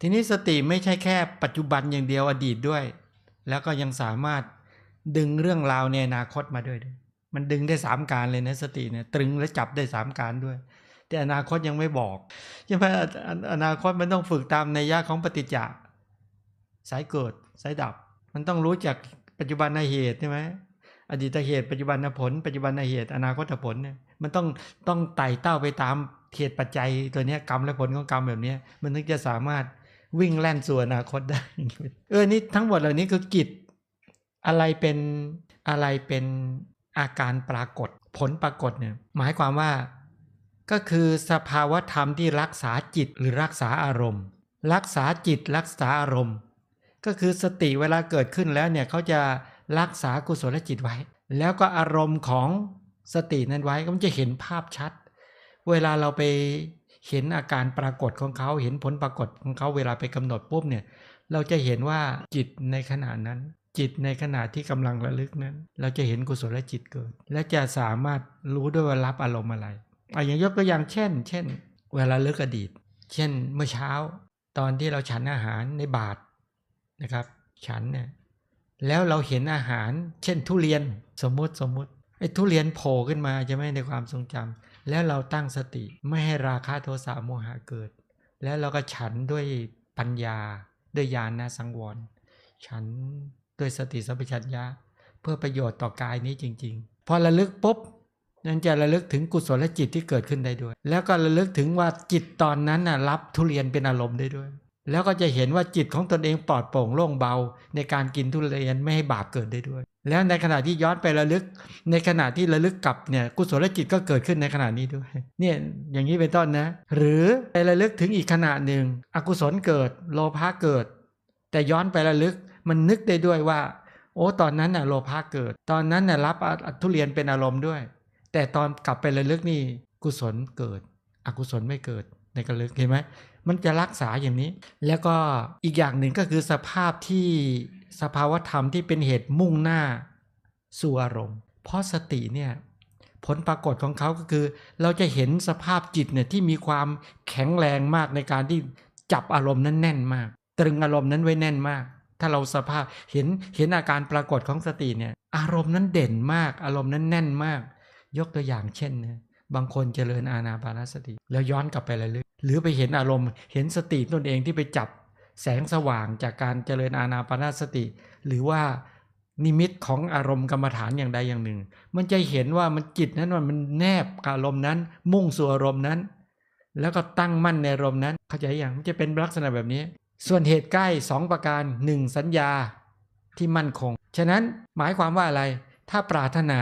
ทีนี้สติไม่ใช่แค่ปัจจุบันอย่างเดียวอดีตด้วย แล้วก็ยังสามารถดึงเรื่องราวในอนาคตมาด้วยด้วย มันดึงได้สามการเลยนะสติเนี่ยตรึงและจับได้สามการด้วย แต่อนาคตยังไม่บอกใช่ไหมอนาคตมันต้องฝึกตามในยยะของปฏิจจ์สายเกิดสายดับ มันต้องรู้จักปัจจุบันเหตุใช่ไหมอดีตเหตุปัจจุบันผล ปัจจุบันเหตุ อนาคตผลเนี่ยมันต้องต้องไต่เต้าไปตามเหตุปัจจัยตัวนี้กรรมและผลของกรรมแบบนี้มันถึงจะสามารถ วิ่งแล่นสู่อนาคตได้ เออนี่ทั้งหมดเหล่านี้คือกิจ อะไรเป็นอะไรเป็นอาการปรากฏผลปรากฏเนี่ยหมายความว่าก็คือสภาวธรรมที่รักษาจิตหรือรักษาอารมณ์ รักษาจิตรักษาอารมณ์ ก็คือสติเวลาเกิดขึ้นแล้วเนี่ยเขาจะรักษากุศลจิตไว้ แล้วก็อารมณ์ของสตินั้นไว้ก็มันจะเห็นภาพชัด เวลาเราไป เห็นอาการปรากฏของเขาเห็นผลปรากฏของเขาเวลาไปกำหนดปุ๊บเนี่ย เราจะเห็นว่าจิตในขณะนั้น จิตในขณะที่กำลังระลึกนั้น เราจะเห็นกุศลจิตเกิด และจะสามารถรู้ด้วยว่ารับอารมณ์อะไรอะอย่างยกตัวอย่างเช่น เช่น เวลาลึกอดีต เช่น เมื่อเช้า ตอนที่เราฉันอาหารในบาทนะครับ ฉันเนี่ยแล้วเราเห็นอาหาร เช่น ทุเรียนสมมติสมมติไอ้ทุเรียนโผล่ขึ้นมาจะไหม่ในความทรงจำ แล้วเราตั้งสติไม่ให้ราคะโทสะโมหะเกิด แล้วเราก็ฉันด้วยปัญญาด้วยญาณนะสังวร ฉันด้วยสติสัมปชัญญะเพื่อประโยชน์ต่อกายนี้จริง ๆ พอระลึกปุ๊บนั่นจะระลึกถึงกุศลจิตที่เกิดขึ้นได้ด้วย แล้วก็ระลึกถึงว่าจิตตอนนั้นน่ะรับทุเรียนเป็นอารมณ์ได้ด้วย แล้วก็จะเห็นว่าจิตของตนเองปลอดโปร่งโล่งเบา ในการกินทุเรียนไม่ให้บาปเกิดได้ด้วย แล้วในขณะที่ย้อนไประลึก ในขณะที่ระลึกกลับเนี่ยกุศลจิตก็เกิดขึ้นในขณะนี้ด้วยเนี่ยอย่างนี้เป็นต้นนะ หรือไประลึกถึงอีกขณะหนึ่ง อกุศลเกิด โลภะเกิด แต่ย้อนไประลึกมันนึกได้ด้วยว่า โอ้ตอนนั้นน่ะโลภะเกิด ตอนนั้นน่ะรับทุเรียนเป็นอารมณ์ด้วย แต่ตอนกลับไประลึกนี่กุศลเกิด อกุศลไม่เกิดในกระลึกเห็นไหมมันจะรักษาอย่างนี้ แล้วก็อีกอย่างหนึ่งก็คือสภาพที่ สภาวธรรมที่เป็นเหตุมุ่งหน้าสู่อารมณ์ เพราะสติเนี่ยผลปรากฏของเขาก็คือ เราจะเห็นสภาพจิตเนี่ยที่มีความแข็งแรงมากในการที่จับอารมณ์นั้นแน่นมาก ตรึงอารมณ์นั้นไว้แน่นมาก ถ้าเราสภาพเห็นเห็นอาการปรากฏของสติเนี่ยอารมณ์นั้นเด่นมาก อารมณ์นั้นแน่นมาก ยกตัวอย่างเช่นนะบางคนเจริญอาณาปานสติ แล้วย้อนกลับไปเลยหรือไปเห็นอารมณ์ เห็นสติตนเองที่ไปจับ แสงสว่างจากการเจริญอาณาปานสติ หรือว่านิมิตของอารมณ์กรรมฐานอย่างใดอย่างหนึ่ง มันจะเห็นว่ามันจิตนั้นมันแนบกับอารมณ์นั้น มุ่งสู่อารมณ์นั้น แล้วก็ตั้งมั่นในอารมณ์นั้น เข้าใจอย่างมันจะเป็นลักษณะแบบนี้ ส่วนเหตุใกล้ 2 ประการ 1 สัญญาที่มั่นคง ฉะนั้นหมายความว่าอะไร ถ้าปรารถนา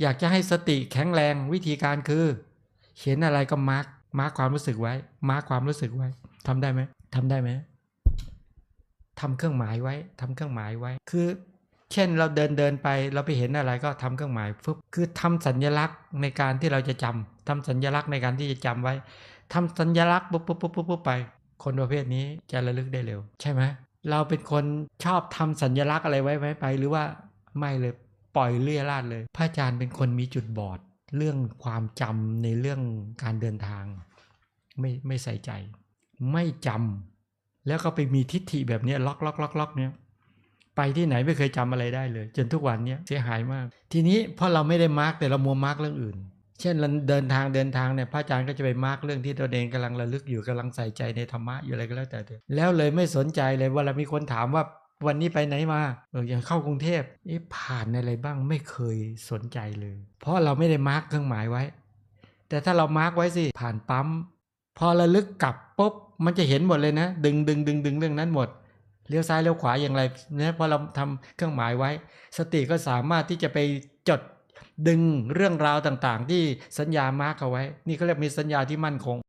อยากจะให้สติแข็งแรงวิธีการคือ เห็นอะไรก็มาร์กมาร์กความรู้สึกไว้ มาร์กความรู้สึกไว้ทำได้ไหมทำได้ไหม ทำเครื่องหมายไว้ทำเครื่องหมายไว้ คือ เช่นเราเดินเดินไปเราไปเห็นอะไรก็ทำเครื่องหมายฟึบคือทำสัญลักษณ์ในการที่เราจะจำทำสัญลักษณ์ในการที่จะจำไว้ทำสัญลักษณ์ปุ๊บปุ๊บปุ๊บปุ๊บไป คนประเภทนี้จะระลึกได้เร็ว ใช่ไหมเราเป็นคนชอบทำสัญลักษณ์อะไรไว้ไว้ไป หรือว่าไม่เลยปล่อยเลี่ยราดเลย พระอาจารย์เป็นคนมีจุดบอดเรื่องความจำในเรื่องการเดินทาง ไม่ไม่ใส่ใจ ไม่จำ แล้วก็ไปมีทิฏฐิแบบนี้ล็อกล็อกล็อกล็อกเนี้ยไปที่ไหนไม่เคยจำอะไรได้เลย จนทุกวันเนี้ยเสียหายมาก ทีนี้เพราะเราไม่ได้มาร์กแต่เรามัวมาร์กเรื่องอื่น เช่นเราเดินทางเดินทางเนี่ยพระอาจารย์ก็จะไปมาร์กเรื่องที่ตัวเองกำลังระลึกอยู่กำลังใส่ใจในธรรมะอยู่อะไรก็แล้วแต่เถอะแล้วเลยไม่สนใจเลยเวลามีคนถามว่าวันนี้ไปไหนมาเอออย่างเข้ากรุงเทพนี่ผ่านอะไรบ้างไม่เคยสนใจเลย เพราะเราไม่ได้มาร์กเครื่องหมายไว้ แต่ถ้าเรามาร์กไว้สิผ่านปั๊ม พอระลึกกลับปุ๊บมันจะเห็นหมดเลยนะ ดึงดึงดึงดึงเรื่องนั้นหมดเลี้ยวซ้ายเลี้ยวขวาอย่างไรเนี่ยพอเราทำเครื่องหมายไว้ สติก็สามารถที่จะไปจดดึงเรื่องราวต่างๆ ที่สัญญามาร์กเอาไว้ นี่เขาเรียกมีสัญญาที่มั่นคง